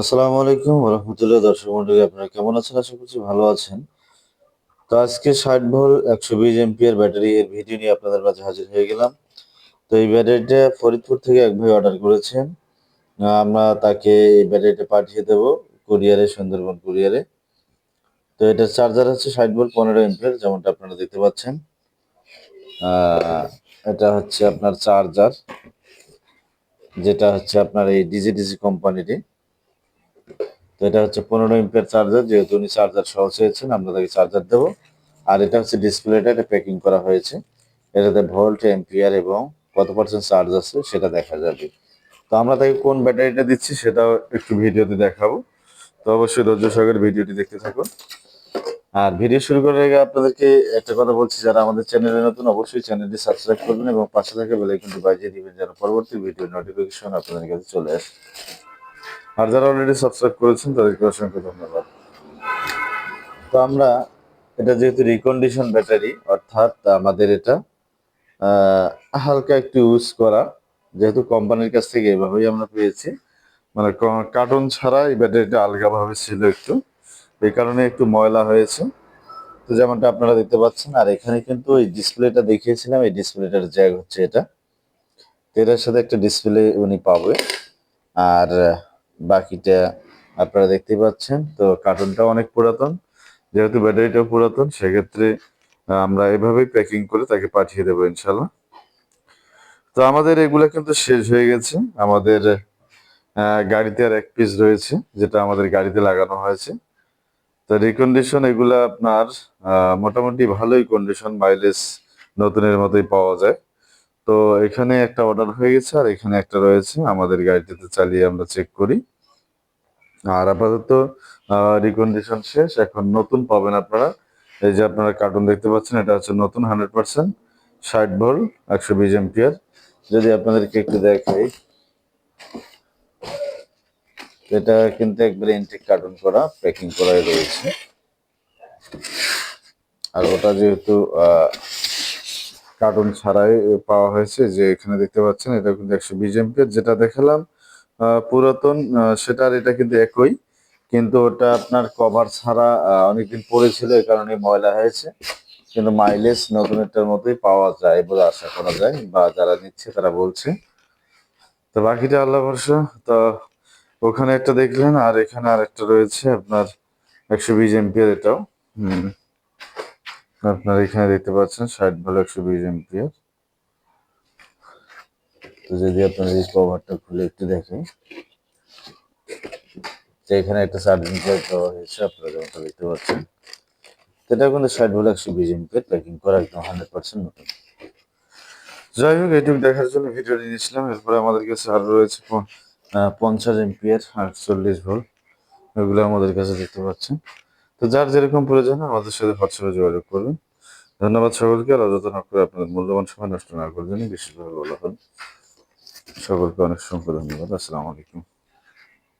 আসসালামু আলাইকুম রহমতুল্লাহ দর্শক মন্ডলী, আপনারা কেমন আছেন? আশা করছি ভালো আছেন। তো আজকে ষাট ভোল একশো বিশ এমপিআর ব্যাটারি এর ভিডিও নিয়ে আপনাদের মাঝে হাজির হয়ে গেলাম। তো এই ব্যাটারিটা ফরিদপুর থেকে এক ভাই অর্ডার করেছেন। আমরা তাকে এই ব্যাটারিটা পাঠিয়ে দেব কুরিয়ারে, সুন্দরবন কুরিয়ারে। তো এটা চার্জার হচ্ছে ষাট ভোল পনেরো এমপিআর যেমনটা আপনারা দেখতে পাচ্ছেন। এটা হচ্ছে আপনার চার্জার যেটা হচ্ছে আপনার এই ডিজি ডিজি কোম্পানিরই। তো এটা হচ্ছে পনেরো এমপিয়ার চার্জার যেহেতু উনি চার্জার সহ চেয়েছেন আমরা তাকে চার্জার দেবো। আর এটা হচ্ছে ডিসপ্লেটা এটা প্যাকিং করা হয়েছে। এটাতে ভোল্ট এম্পিয়ার এবং কত পার্সেন্ট চার্জ আছে সেটা দেখা যাবে। তো আমরা তাকে কোন ব্যাটারিটা দিচ্ছি সেটাও একটু ভিডিওতে দেখাবো। তো অবশ্যই ধৈর্য সহকারে ভিডিওটি দেখতে থাকুন। আর ভিডিও শুরু করার আগে আপনাদেরকে একটা কথা বলছি, যারা আমাদের চ্যানেলে নতুন, অবশ্যই চ্যানেলটি সাবস্ক্রাইব করবেন এবং পাশে থাকা বেল আইকনটি বাজিয়ে দিবেন, যেন পরবর্তী ভিডিও নোটিফিকেশন আপনাদের কাছে চলে আসে। আর যারা অলরেডি সাবস্ক্রাইব করেছেন, তাদেরকে অসংখ্য ধন্যবাদ। তো আমরা এটা যেহেতু রিকন্ডিশন ব্যাটারি অর্থাৎ আমাদের এটা হালকা একটু ইউজ করা, যেহেতু কোম্পানির কাছ থেকে এভাবেই আমরা পেয়েছি। মানে কার্টুন ছাড়া এই ব্যাটারিটা আলগাভাবে ছিল একটু। এই কারণে একটু ময়লা হয়েছে। তো যেমনটা আপনারা দেখতে পাচ্ছেন, আর এখানে কিন্তু এই ডিসপ্লেটা দেখিয়েছিলাম, এই ডিসপ্লেটার জ্যাগ হচ্ছে এটা। তো এটার সাথে একটা ডিসপ্লে উনি পাবে। আর বাকিটা আপনারা দেখতে পাচ্ছেন। তো কার্টুনটা অনেক পুরাতন, যেহেতু ব্যাটারিটাও পুরাতন, সেক্ষেত্রে আমরা এভাবেই প্যাকিং করে তাকে পাঠিয়ে দেবো ইনশাল্লাহ তো আমাদের এগুলা কিন্তু শেষ হয়ে গেছে। আমাদের গাড়িতে আর এক পিস রয়েছে, যেটা আমাদের গাড়িতে লাগানো হয়েছে। তো রিকন্ডিশন এগুলা আপনার মোটামুটি ভালোই কন্ডিশন মাইলেজ নতুনের মতোই পাওয়া যায়। তো এখানে একটা অর্ডার হয়ে গেছে, আর এখানে একটা রয়েছে। আমাদের গাড়িটিতে চালিয়ে আমরা চেক করি। আর আপাতত রিকন্ডিশন শেষ। এখন নতুন পাবেন আপনারা। এই যে আপনারা কার্টুন দেখতে পাচ্ছেন, এটা হচ্ছে নতুন হান্ড্রেড পার্সেন্ট ষাট ভোল্ট একশো বিশ এম্পিয়ার যদি আপনাদেরকে একটু দেখাই, এটা কিন্তু একবারে ইনটেক কার্টুন করা প্যাকিং করাই রয়েছে। আর ওটা যেহেতু কার্টুন ছাড়াই পাওয়া হয়েছে, যে এখানে দেখতে পাচ্ছেন, এটা কিন্তু একশো বিশ এম্পিয়ার যেটা দেখালাম পুরাতন সেটার এটা কিন্তু একই, কিন্তু ওটা আপনার কভার ছাড়া অনেকদিন পড়েছিল এই কারণে ময়লা হয়েছে, কিন্তু মাইলেজ নতুনটার মতোই পাওয়া যায় বলে আশা করা যায়, বা যারা নিচ্ছে তারা বলছে। তো বাকিটা আল্লাহ ভরসা, তো ওখানে একটা দেখলেন, আর এখানে আর একটা রয়েছে আপনার একশো বিশ এম্পিয়ার এটাও, হুম। আপনার এখানে দেখতে পাচ্ছেন ষাট ভালো একশো বিশ এম্পিয়ার। তো যদি আপনার এই কভারটা খুলে একটু দেখেন। এখানে একটা চার্জিং পয়েন্ট দেওয়া হয়েছে, আপনারা যেমনটা দেখতে পাচ্ছেন। এটা কিন্তু ষাট ভালো একশো বিশ এম্পিয়ার প্যাকিং করা একদম হান্ড্রেড পার্সেন্ট নতুন। যাই হোক, এইটুকু দেখার জন্য ভিডিও নিয়েছিলাম। এরপরে আমাদের কাছে আরও রয়েছে পঞ্চাশ এম্পিয়ার, আটচল্লিশ ভোল্ট। এগুলো আমাদের কাছে দেখতে পাচ্ছেন। তো যার যেরকম প্রয়োজন আমাদের সাথে হোয়াটসঅ্যাপে যোগাযোগ করবেন ধন্যবাদ সকলকে আর অযত্ন করে আপনাদের মূল্যবান সময় নষ্ট না করার জন্য বিশেষভাবে বলা হল। সকলকে অনেক সংখ্যা ধন্যবাদ। আসসালামু আলাইকুম।